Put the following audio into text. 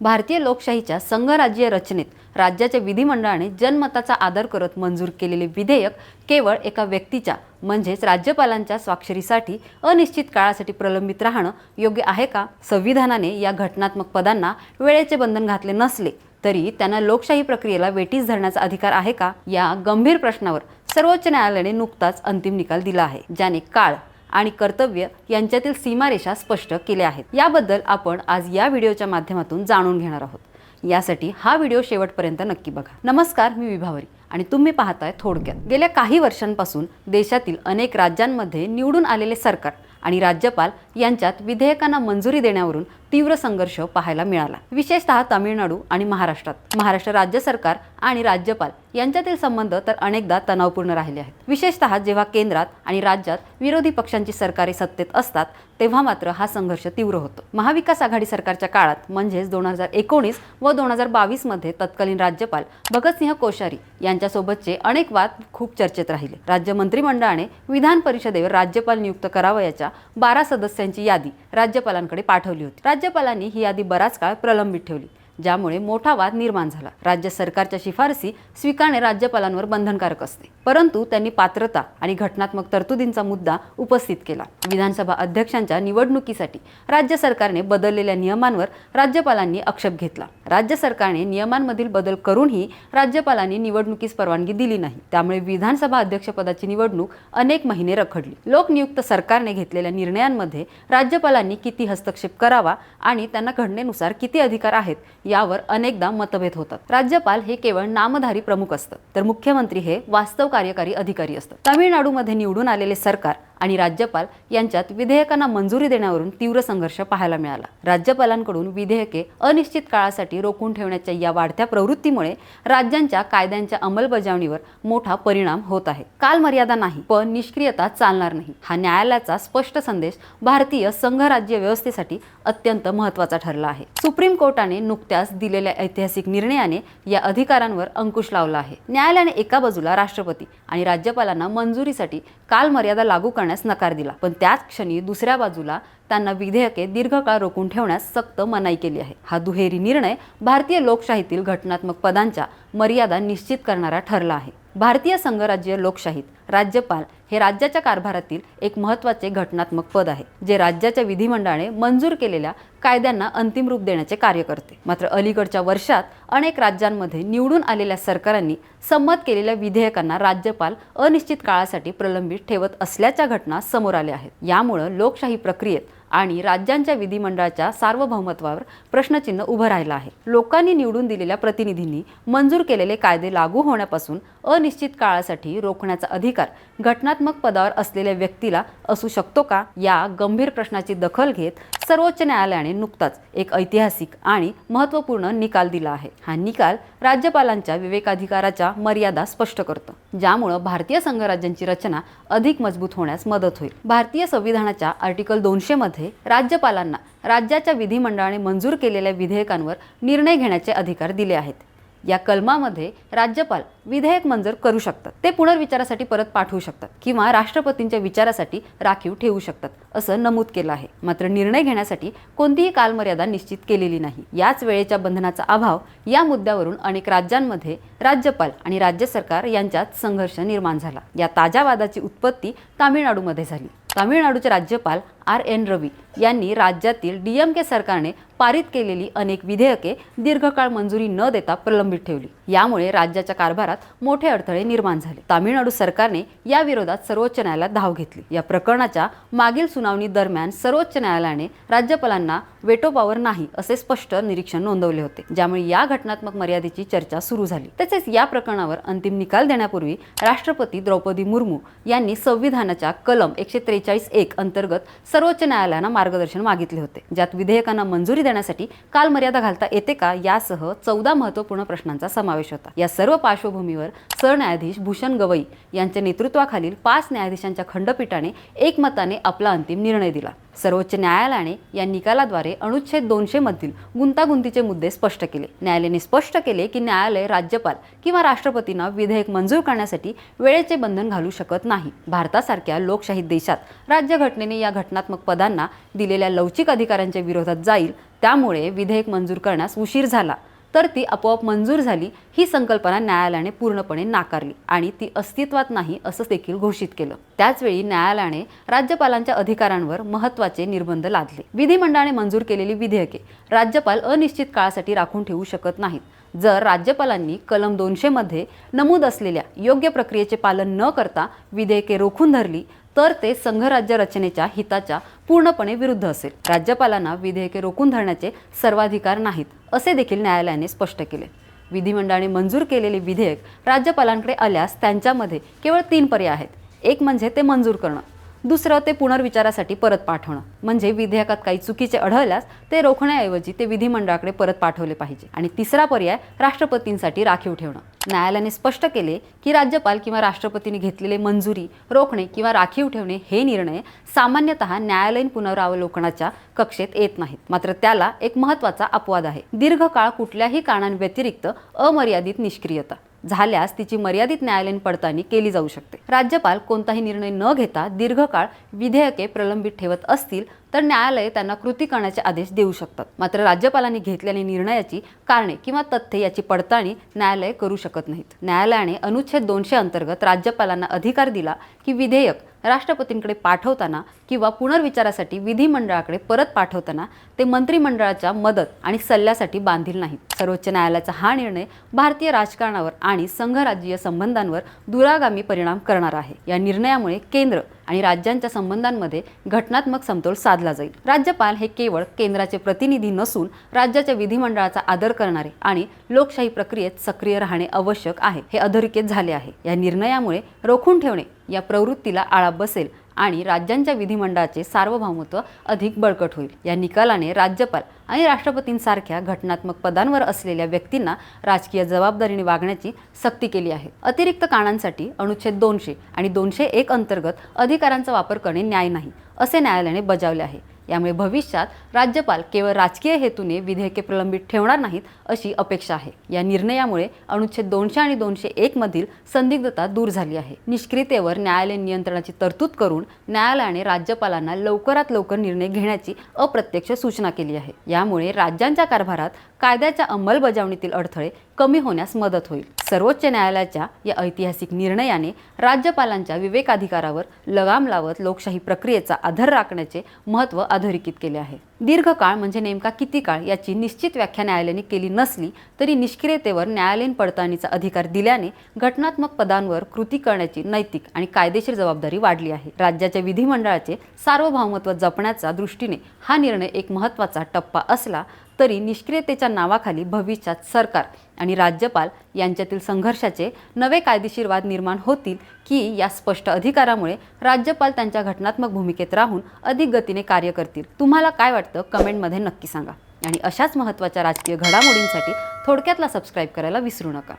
भारतीय लोकशाहीच्या संघराज्य रचनेत राज्याच्या विधिमंडळाने जनमताचा आदर करत मंजूर केलेले विधेयक केवळ एका व्यक्तीच्या म्हणजेच राज्यपालांच्या स्वाक्षरीसाठी अनिश्चित काळासाठी प्रलंबित राहणं योग्य आहे का? संविधानाने या घटनात्मक पदांना वेळेचे बंधन घातले नसले तरी त्यांना लोकशाही प्रक्रियेला वेटीस धरण्याचा अधिकार आहे का? या गंभीर प्रश्नावर सर्वोच्च न्यायालयाने नुकताच अंतिम निकाल दिला आहे ज्याने काळ आणि कर्तव्य यांच्यातील सीमारेषा स्पष्ट केल्या आहेत. याबद्दल आपण आज या व्हिडिओच्या माध्यमातून जाणून घेणार आहोत. यासाठी हा व्हिडिओ शेवटपर्यंत नक्की बघा. नमस्कार मी विभावरी आणि तुम्ही पाहताय थोडक्यात. गेल्या काही वर्षांपासून देशातील अनेक राज्यांमध्ये निवडून आलेले सरकार आणि राज्यपाल यांच्यात विधेयकांना मंजुरी देण्यावरून तीव्र संघर्ष पाहायला मिळाला. विशेषतः तामिळनाडू आणि महाराष्ट्रात. महाराष्ट्र राज्य सरकार आणि राज्यपाल यांच्यातील संबंध तर अनेकदा तणावपूर्ण राहिले आहेत. विशेषतः जेव्हा केंद्रात आणि राज्यात विरोधी पक्षांची सरकारे सत्तेत असतात तेव्हा मात्र हा संघर्ष तीव्र होतो. महाविकास आघाडी सरकारच्या काळात म्हणजेच दोन हजार एकोणीस व दोन हजार बावीसमध्ये तत्कालीन राज्यपाल भगतसिंह कोश्यारी यांच्यासोबतचे अनेक वाद खूप चर्चेत राहिले. राज्य मंत्रिमंडळाने विधान परिषदेवर राज्यपाल नियुक्त करावयाच्या बारा सदस्यांची यादी राज्यपालांकडे पाठवली होती. राज्यपालांनी ही यादी बराच काळ प्रलंबित ठेवली. ज्यामुळे मोठा वाद निर्माण झाला. राज्य सरकारच्या शिफारसी स्वीकारणे राज्यपालांवर बंधनकारक असते. परंतु त्यांनी पात्रता आणि घटनात्मक तरतुदींचा मुद्दा उपस्थित केला. विधानसभा अध्यक्षांच्या निवडणुकीसाठी राज्य सरकारने बदललेल्या नियमांवर राज्यपालांनी आक्षेप घेतला. राज्य सरकारने नियमांमधील बदल करूनही राज्यपालांनी निवडणुकीस परवानगी दिली नाही. त्यामुळे विधानसभा अध्यक्षपदाची निवडणूक अनेक महिने रखडली. लोकनियुक्त सरकारने घेतलेल्या निर्णयांमध्ये राज्यपालांनी किती हस्तक्षेप करावा आणि त्यांना घटनेनुसार किती अधिकार आहेत यावर अनेकदा मतभेद होतात. राज्यपाल हे केवळ नामधारी प्रमुख असतं तर मुख्यमंत्री हे वास्तव कार्यकारी अधिकारी असतात तामिळनाडूमध्ये निवडून आलेले सरकार आणि राज्यपाल यांच्यात विधेयकांना मंजुरी देण्यावरून तीव्र संघर्ष पाहायला मिळाला. राज्यपालांकडून विधेयके अनिश्चित काळासाठी रोखून ठेवण्याच्या या वाढत्या प्रवृत्तीमुळे राज्यांच्या कायद्यांच्या अंमलबजावणीवर मोठा परिणाम होत आहे. कालमर्यादा नाही पण निष्क्रियता चालणार नाही. हा न्यायालयाचा स्पष्ट संदेश भारतीय संघराज्य व्यवस्थेसाठी अत्यंत महत्त्वाचा ठरला आहे. सुप्रीम कोर्टाने नुकत्याच दिलेल्या ऐतिहासिक निर्णयाने या अधिकारांवर अंकुश लावला आहे. न्यायालयाने एका बाजूला राष्ट्रपती आणि राज्यपालांना मंजुरीसाठी कालमर्यादा लागू करण्यास नकार दिला. पण त्याच क्षणी दुसऱ्या बाजूला त्यांना विधेयके दीर्घकाळ रोखून ठेवण्यास सक्त मनाई केली आहे. हा दुहेरी निर्णय भारतीय लोकशाहीतील घटनात्मक पदांच्या मर्यादा निश्चित करणारा ठरला आहे. भारतीय संघराज्य लोकशाहीत राज्यपाल हे राज्याच्या कारभारातील एक महत्त्वाचे घटनात्मक पद आहे जे राज्याच्या विधिमंडळाने मंजूर केलेल्या कायद्यांना अंतिम रूप देण्याचे कार्य करते. मात्र अलीकडच्या वर्षात अनेक राज्यांमध्ये निवडून आलेल्या सरकारांनी संमत केलेल्या विधेयकांना राज्यपाल अनिश्चित काळासाठी प्रलंबित ठेवत असल्याच्या घटना समोर आल्या आहेत. यामुळं लोकशाही प्रक्रियेत आणि राज्यांच्या विधिमंडळाच्या सार्वभौमत्वावर प्रश्नचिन्ह उभं राहिलं आहे. लोकांनी निवडून दिलेल्या प्रतिनिधींनी मंजूर केलेले कायदे लागू होण्यापासून अनिश्चित काळासाठी रोखण्याचा अधिकार घटनात्मक पदावर असलेल्या व्यक्तीला असू शकतो का? या गंभीर प्रश्नाची दखल घेत सर्वोच्च न्यायालयाने नुकताच एक ऐतिहासिक आणि महत्त्वपूर्ण निकाल दिला आहे. हा निकाल राज्यपालांच्या विवेकाधिकाराच्या मर्यादा स्पष्ट करतो. ज्यामुळं भारतीय संघराज्यांची रचना अधिक मजबूत होण्यास मदत होईल. भारतीय संविधानाच्या आर्टिकल दोनशे मध्ये राज्यपालांना राज्याच्या विधिमंडळाने मंजूर केलेल्या विधेयकांवर निर्णय घेण्याचे अधिकार दिले आहेत. या कलमामध्ये राज्यपाल विधेयक मंजूर करू शकतात. ते पुनर्विचारासाठी परत पाठवू शकतात किंवा राष्ट्रपतींच्या विचारासाठी राखीव ठेवू शकतात असं नमूद केलं आहे. मात्र निर्णय घेण्यासाठी कोणतीही कालमर्यादा निश्चित केलेली नाही. याच वेळेच्या बंधनाचा अभाव या मुद्द्यावरून अनेक राज्यांमध्ये राज्यपाल आणि राज्य सरकार यांच्यात संघर्ष निर्माण झाला. या ताज्या वादाची उत्पत्ती तामिळनाडूमध्ये झाली. तामिळनाडूचे राज्यपाल आर एन रवी यांनी राज्यातील डीएमके सरकारने पारित केलेली अनेक विधेयके दीर्घकाळ मंजुरी न देता प्रलंबित ठेवली. यामुळे राज्याच्या कारभारात मोठे अडथळे निर्माण झाले. तामिळनाडू सरकारने या विरोधात सर्वोच्च न्यायालयात धाव घेतली. या प्रकरणाच्या मागील सुनावणी दरम्यान सर्वोच्च न्यायालयाने राज्यपालांना वेटो पॉवर नाही असे स्पष्ट निरीक्षण नोंदवले होते. ज्यामुळे या घटनात्मक मर्यादेची चर्चा सुरू झाली. तसेच या प्रकरणावर अंतिम निकाल देण्यापूर्वी राष्ट्रपती द्रौपदी मुर्मू यांनी संविधानाच्या कलम एकशे त्रेचाळीस एक अंतर्गत सर्वोच्च न्यायालयानं मार्गदर्शन मागितले होते. ज्यात विधेयकांना मंजुरी देण्यासाठी काल मर्यादा घालता येते का यासह चौदा महत्त्वपूर्ण प्रश्नांचा समावेश होता. या सर्व पार्श्वभूमीवर सरन्यायाधीश भूषण गवई यांच्या नेतृत्वाखालील पाच न्यायाधीशांच्या खंडपीठाने एकमताने आपला अंतिम निर्णय दिला. सर्वोच्च न्यायालयाने या निकालाद्वारे अनुच्छेद दोनशे मधील गुंतागुंतीचे मुद्दे स्पष्ट केले. न्यायालयाने स्पष्ट केले की न्यायालय राज्यपाल किंवा राष्ट्रपतींना विधेयक मंजूर करण्यासाठी वेळेचे बंधन घालू शकत नाही. भारतासारख्या लोकशाही देशात राज्यघटनेने या घटनात्मक पदांना दिलेल्या लवचिक अधिकारांच्या विरोधात जाईल. त्यामुळे विधेयक मंजूर करण्यास उशीर झाला. तर ती आपोआप मंजूर झाली ही संकल्पना न्यायालयाने पूर्णपणे नाकारली आणि ती अस्तित्वात नाही असं देखील घोषित केलं. त्याचवेळी न्यायालयाने राज्यपालांच्या अधिकारांवर महत्त्वाचे निर्बंध लादले. विधिमंडळाने मंजूर केलेली विधेयके राज्यपाल अनिश्चित काळासाठी राखून ठेवू शकत नाहीत. जर राज्यपालांनी कलम दोनशे मध्ये नमूद असलेल्या योग्य प्रक्रियेचे पालन न करता विधेयके रोखून धरली तर ते संघराज्य रचनेच्या हिताच्या पूर्णपणे विरुद्ध असेल. राज्यपालांना विधेयके रोखून धरण्याचे सर्वाधिकार नाहीत असे देखील न्यायालयाने स्पष्ट केले. विधिमंडळाने मंजूर केलेले विधेयक राज्यपालांकडे आल्यास त्यांच्यामध्ये केवळ तीन पर्याय आहेत. एक म्हणजे ते मंजूर करणं. दुसरं ते पुनर्विचारासाठी परत पाठवणं. म्हणजे विधेयकात काही चुकीचे आढळल्यास ते रोखण्याऐवजी ते विधिमंडळाकडे परत पाठवले पाहिजे. आणि तिसरा पर्याय राष्ट्रपतींसाठी राखीव ठेवणं. न्यायालयाने स्पष्ट केले की राज्यपाल किंवा राष्ट्रपतींनी घेतलेले मंजुरी रोखणे किंवा राखीव ठेवणे हे निर्णय सामान्यतः न्यायालयीन पुनरावलोकनाच्या कक्षेत येत नाहीत. मात्र त्याला एक महत्त्वाचा अपवाद आहे. दीर्घकाळ कुठल्याही कारणांव्यतिरिक्त अमर्यादित निष्क्रियता. झाल्यास तिची मर्यादित न्यायालयीन पडताळणी केली जाऊ शकते. राज्यपाल कोणताही निर्णय न घेता दीर्घकाळ विधेयके प्रलंबित ठेवत असतील तर न्यायालय त्यांना कृती करण्याचे आदेश देऊ शकतात. मात्र राज्यपालांनी घेतलेल्या निर्णयाची कारणे किंवा तथ्ये याची पडताळणी न्यायालय करू शकत नाहीत. न्यायालयाने अनुच्छेद दोनशे अंतर्गत राज्यपालांना अधिकार दिला की विधेयक राष्ट्रपतींकडे पाठवताना किंवा पुनर्विचारासाठी विधिमंडळाकडे परत पाठवताना ते मंत्रिमंडळाच्या मदत आणि सल्ल्यासाठी बांधील नाहीत. सर्वोच्च न्यायालयाचा हा निर्णय भारतीय राजकारणावर आणि संघराज्यीय संबंधांवर दुरागामी परिणाम करणार आहे. या निर्णयामुळे केंद्र आणि राज्यांच्या संबंधांमध्ये घटनात्मक समतोल साधला जाईल. राज्यपाल हे केवळ केंद्राचे प्रतिनिधी नसून राज्याच्या विधिमंडळाचा आदर करणारे आणि लोकशाही प्रक्रियेत सक्रिय राहणे आवश्यक आहे हे अधोरेखित झाले आहे. या निर्णयामुळे रोखून ठेवणे या प्रवृत्तीला आळा बसेल आणि राज्यांच्या विधिमंडळाचे सार्वभौमत्व अधिक बळकट होईल. या निकालाने राज्यपाल आणि राष्ट्रपतींसारख्या घटनात्मक पदांवर असलेल्या व्यक्तींना राजकीय जबाबदारीने वागण्याची सक्ती केली आहे. अतिरिक्त कानांसाठी अनुच्छेद दोनशे आणि दोनशे एक अंतर्गत अधिकारांचा वापर करणे न्याय नाही असे न्यायालयाने बजावले आहे. यामुळे भविष्यात राज्यपाल केवळ राजकीय हेतूने विधेयके प्रलंबित ठेवणार नाहीत अशी अपेक्षा आहे. या निर्णयामुळे अनुच्छेद दोनशे आणि दोनशे एक मधील संदिग्धता दूर झाली आहे. निष्क्रियतेवर न्यायालयीन नियंत्रणाची तरतूद करून न्यायालयाने राज्यपालांना लवकरात लवकर निर्णय घेण्याची अप्रत्यक्ष सूचना केली आहे. यामुळे राज्यांच्या कारभारात कायद्याच्या अंमलबजावणीतील अडथळे कमी होण्यास मदत होईल. सर्वोच्च न्यायालयाच्या या ऐतिहासिक निर्णयाने राज्यपालांच्या विवेकाधिकारावर लगाम लावत लोकशाही प्रक्रियेचा आधार राखण्याचे महत्त्व अधोरेखित केले आहे. दीर्घकाळ म्हणजे नेमका किती काळ याची निश्चित व्याख्या न्यायालयाने केली नसली तरी निष्क्रियतेवर न्यायालयीन पडताळणीचा अधिकार दिल्याने घटनात्मक पदांवर कृती करण्याची नैतिक आणि कायदेशीर जबाबदारी वाढली आहे. राज्याच्या विधिमंडळाचे सार्वभौमत्व जपण्याचा दृष्टीने हा निर्णय एक महत्त्वाचा टप्पा असला तरी निष्क्रियतेच्या नावाखाली भविष्यात सरकार आणि राज्यपाल यांच्यातील संघर्षाचे नवे कायदेशीर वाद निर्माण होतील की या स्पष्ट अधिकारामुळे राज्यपाल त्यांच्या घटनात्मक भूमिकेत राहून अधिक गतीने कार्य करतील. तुम्हाला काय वाटतं? कमेंटमध्ये नक्की सांगा. आणि अशाच महत्त्वाच्या राजकीय घडामोडींसाठी थोडक्यातला सबस्क्राईब करायला विसरू नका.